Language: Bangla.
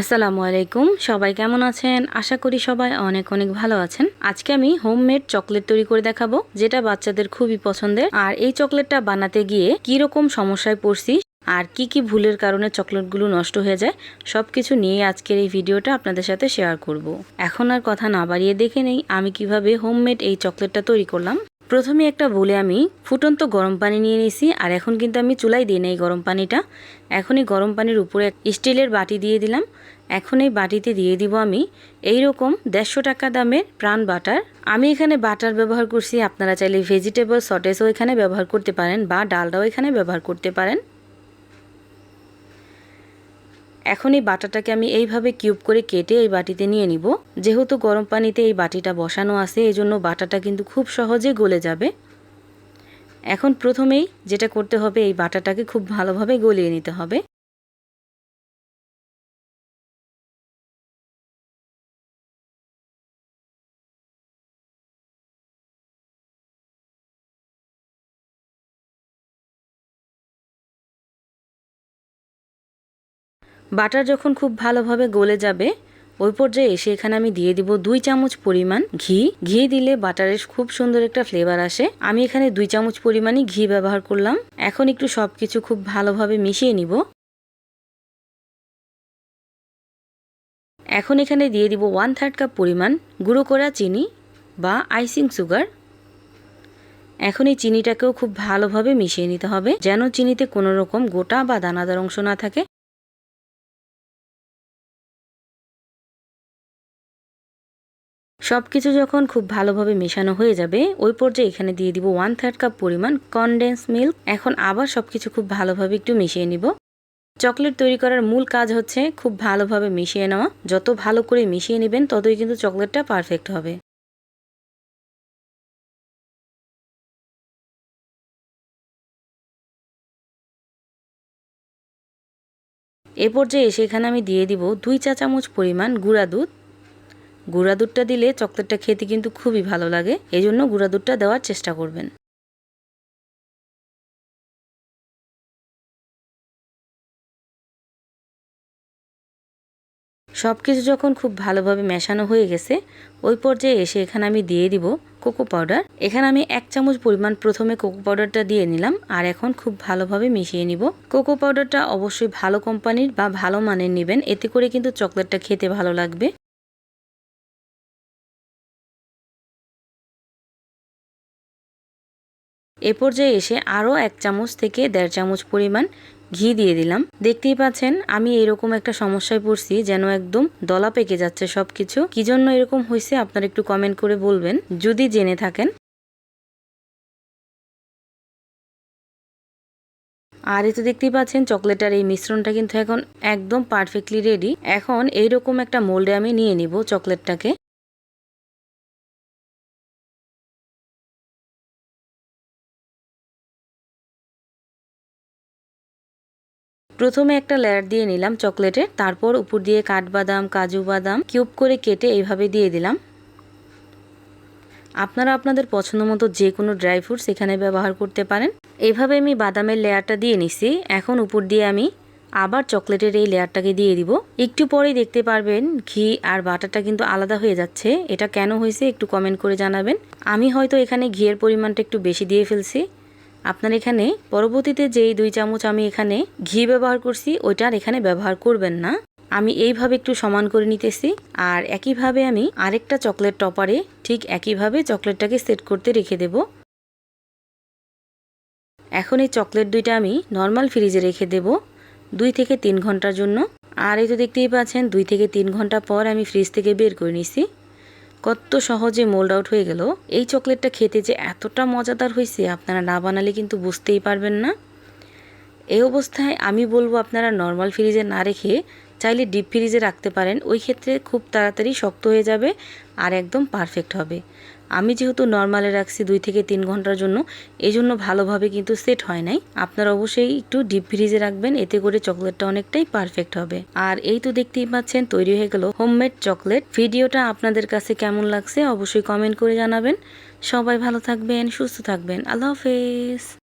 আসসালামু আলাইকুম। সবাই কেমন আছেন? আশা করি সবাই অনেক অনেক ভালো আছেন। আজকে আমি হোমমেড চকলেট তৈরি করে দেখাবো, যেটা বাচ্চাদের খুবই পছন্দের। আর এই চকলেটটা বানাতে গিয়ে কি রকম সমস্যায় পড়ছি আর কি কি ভুলের কারণে চকলেটগুলো নষ্ট হয়ে যায় সব কিছু নিয়ে আজকের এই ভিডিওটা আপনাদের সাথে শেয়ার করব। এখন আর কথা না বাড়িয়ে দেখে নেই আমি কীভাবে হোমমেড এই চকলেটটা তৈরি করলাম। প্রথমে একটা বলে আমি ফুটন্ত গরম পানি নিয়ে নিয়েছি, আর এখন কিন্তু আমি চুলাই দিই এই গরম পানিটা। এখনই গরম পানির উপরে স্টিলের বাটি দিয়ে দিলাম। এখন এই বাটিতে দিয়ে দিব আমি এই রকম দেড়শো টাকা দামের প্রাণ বাটার। আমি এখানে বাটার ব্যবহার করছি, আপনারা চাইলে ভেজিটেবল সটেজও এখানে ব্যবহার করতে পারেন বা ডালটাও এখানে ব্যবহার করতে পারেন। এখন এই বাটাটাকে আমি এইভাবে কিউব করে কেটে এই বাটিতে নিয়ে নিব। যেহেতু গরম পানিতে এই বাটিটা বসানো আছে এই জন্য বাটাটা কিন্তু খুব সহজে গলে যাবে। এখন প্রথমেই যেটা করতে হবে, এই বাটাটাকে খুব ভালোভাবে গলিয়ে নিতে হবে। বাটার যখন খুব ভালোভাবে গলে যাবে, ওই পর্যায়ে এসে এখানে আমি দিয়ে দিব দুই চামচ পরিমাণ ঘি। ঘি দিলে বাটারের খুব সুন্দর একটা ফ্লেভার আসে। আমি এখানে দুই চামচ পরিমাণই ঘি ব্যবহার করলাম। এখন একটু সব কিছু খুব ভালোভাবে মিশিয়ে নিব। এখন এখানে দিয়ে দিব ওয়ান থার্ড কাপ পরিমাণ গুঁড়ো করা চিনি বা আইসিং সুগার। এখন এই চিনিটাকেও খুব ভালোভাবে মিশিয়ে নিতে হবে, যেন চিনিতে কোনো রকম গোটা বা দানাদার অংশ না থাকে। সব কিছু যখন খুব ভালোভাবে মেশানো হয়ে যাবে, ওই পর্যায়ে এখানে দিয়ে দিব ওয়ান থার্ড কাপ পরিমাণ কনডেন্স মিল্ক এখন আবার সব কিছু খুব ভালোভাবে একটু মিশিয়ে নিব। চকলেট তৈরি করার মূল কাজ হচ্ছে খুব ভালোভাবে মিশিয়ে নেওয়া। যত ভালো করে মিশিয়ে নেবেন, ততই কিন্তু চকলেটটা পারফেক্ট হবে। এ পর্যায়ে এসে এখানে আমি দিয়ে দিব দুই চা চামচ পরিমাণ গুঁড়া দুধ। গুঁড়া দুধটা দিলে চকলেটটা খেতে কিন্তু খুবই ভালো লাগে এই জন্য গুঁড়া দুধটা দেওয়ার চেষ্টা করবেন। সব কিছু যখন খুব ভালোভাবে মেশানো হয়ে গেছে, ওই পর্যায়ে এসে এখানে আমি দিয়ে দিব কোকো পাউডার। এখানে আমি এক চামচ পরিমাণ প্রথমে কোকো পাউডারটা দিয়ে নিলাম, আর এখন খুব ভালোভাবে মিশিয়ে নিব। কোকো পাউডারটা অবশ্যই ভালো কোম্পানির বা ভালো মানের নেবেন, এতে করে কিন্তু চকলেটটা খেতে ভালো লাগবে। এ পর্যায়ে এসে আরও এক চামচ থেকে দেড় চামচ পরিমাণ ঘি দিয়ে দিলাম। দেখতেই পাচ্ছেন, আমি এরকম একটা সমস্যায় পড়ছি যেন একদম দলা পেকে যাচ্ছে সব কিছু কি জন্য এরকম হয়েছে আপনারা একটু কমেন্ট করে বলবেন, যদি জেনে থাকেন। আর এই তো দেখতেই পাচ্ছেন, চকলেটার এই মিশ্রণটা কিন্তু এখন একদম পারফেক্টলি রেডি এখন এইরকম একটা মোল্ডে আমি নিয়ে নিব চকলেটটাকে। প্রথমে একটা লেয়ার দিয়ে নিলাম চকলেটের তারপর উপর দিয়ে কাঠবাদাম, কাজু বাদাম কিউব করে কেটে এইভাবে দিয়ে দিলাম। আপনারা আপনাদের পছন্দ মতো যে কোনো ড্রাই ফ্রুটস এখানে ব্যবহার করতে পারেন। এইভাবে আমি বাদামের লেয়ারটা দিয়ে নিছি। এখন উপর দিয়ে আমি আবার চকলেটের এই লেয়ারটাকে দিয়ে দিব। একটু পরেই দেখতে পারবেন ঘি আর বাটারটা কিন্তু আলাদা হয়ে যাচ্ছে। এটা কেন হয়েছে একটু কমেন্ট করে জানাবেন। আমি হয়তো এখানে ঘিয়ের পরিমাণটা একটু বেশি দিয়ে ফেলছি। আপনার এখানে পরবর্তীতে যেই দুই চামচ আমি এখানে ঘি ব্যবহার করছি, ওইটার এখানে ব্যবহার করবেন না। আমি এইভাবে একটু সমান করে নিতেছি। আর একইভাবে আমি আরেকটা চকলেট টপারে ঠিক একইভাবে চকলেটটাকে সেট করতে রেখে দেব। এখন এই চকলেট দুইটা আমি নর্মাল ফ্রিজে রেখে দেব দুই থেকে তিন ঘণ্টার জন্য। আর এই তো দেখতেই পাচ্ছেন, দুই থেকে তিন ঘণ্টা পর আমি ফ্রিজ থেকে বের করে নিছি। কত সহজে মোল্ড আউট হয়ে গেল। এই চকলেটটা খেতে যে এতটা মজাদার হয়েছে, আপনারা না বানালে কিন্তু বুঝতেই পারবেন না। এই অবস্থায় আমি বলব আপনারা নর্মাল ফ্রিজে না রেখে চাইলে ডিপ ফ্রিজে রাখতে পারেন। ওই ক্ষেত্রে খুব তাড়াতাড়ি শক্ত হয়ে যাবে আর একদম পারফেক্ট হবে। আমি যেহেতু নর্মালে রাখছি দুই থেকে তিন ঘণ্টার জন্য এই জন্য ভালোভাবে কিন্তু সেট হয় নাই। আপনারা অবশ্যই একটু ডিপ ফ্রিজে রাখবেন, এতে করে চকলেটটা অনেকটাই পারফেক্ট হবে। আর এই তো দেখতেই পাচ্ছেন, তৈরি হয়ে গেল হোমমেড চকলেট। ভিডিওটা আপনাদের কাছে কেমন লাগছে অবশ্যই কমেন্ট করে জানাবেন। সবাই ভালো থাকবেন, সুস্থ থাকবেন। আল্লাহ হাফেজ।